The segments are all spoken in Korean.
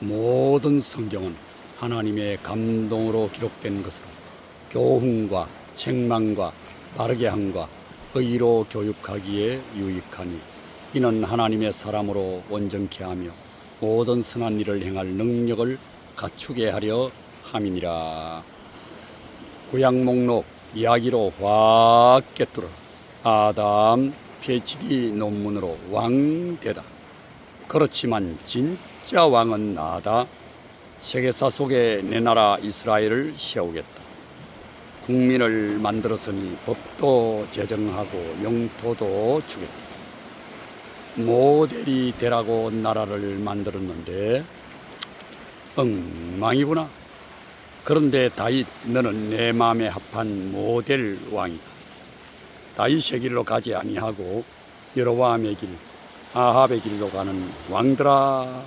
모든 성경은 하나님의 감동으로 기록된 것으로 교훈과 책망과 바르게 함과 의로 교육하기에 유익하니 이는 하나님의 사람으로 온전케 하며 모든 선한 일을 행할 능력을 갖추게 하려 함이니라. 구약 목록 이야기로 확 꿰뚫어 아담 PhD 논문으로 왕되다. 그렇지만 진짜 왕은 나다. 세계사 속에 내 나라 이스라엘을 세우겠다. 국민을 만들었으니 법도 제정하고 영토도 주겠다. 모델이 되라고 나라를 만들었는데 엉망이구나. 그런데 다윗 너는 내 마음에 합한 모델 왕이다. 다윗의 길로 가지 아니하고 여로보암의 길, 아합의 길로 가는 왕들아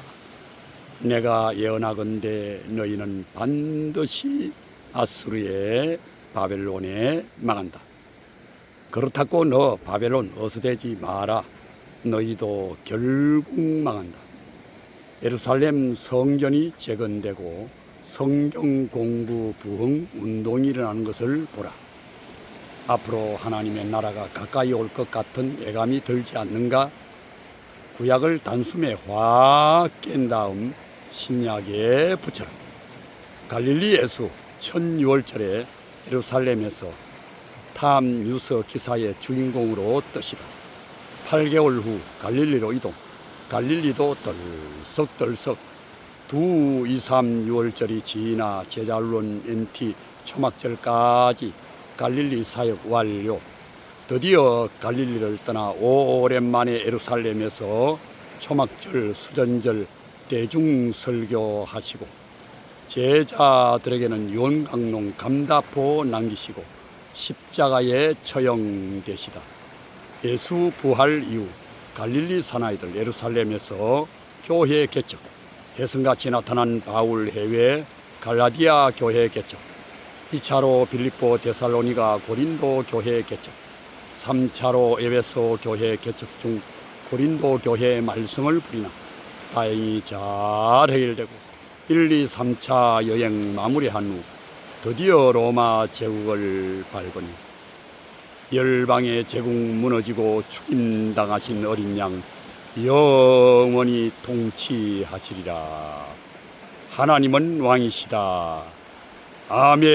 내가 예언하건대 너희는 반드시 아수르의 바벨론에 망한다. 그렇다고 너 바벨론 어수되지 마라. 너희도 결국 망한다. 예루살렘 성전이 재건되고 성경 공부 부흥 운동이 일어나는 것을 보라. 앞으로 하나님의 나라가 가까이 올 것 같은 예감이 들지 않는가? 구약을 단숨에 확 깬 다음 신약에 붙여라. 갈릴리 예수 첫 유월절에 예루살렘에서 탐 유서 기사의 주인공으로 뜨시다. 8개월 후 갈릴리로 이동. 갈릴리도 덜썩덜썩 두, 이, 삼, 유월절이 지나 제자론 NT 초막절까지 갈릴리 사역 완료. 드디어 갈릴리를 떠나 오랜만에 예루살렘에서 초막절, 수전절, 대중 설교 하시고 제자들에게는 유언강론 감다포 남기시고 십자가에 처형되시다. 예수 부활 이후 갈릴리 사나이들 예루살렘에서 교회 개척, 혜성같이 나타난 바울 해외 갈라디아 교회 개척, 2차로 빌립보 데살로니가 고린도 교회 개척, 3차로 에베소 교회 개척 중 고린도 교회 말씀을 부리나 다행히 잘 해결되고 1, 2, 3차 여행 마무리한 후 드디어 로마 제국을 밟으니 열방의 제국 무너지고 죽임당하신 어린 양 영원히 통치하시리라. 하나님은 왕이시다. 아멘.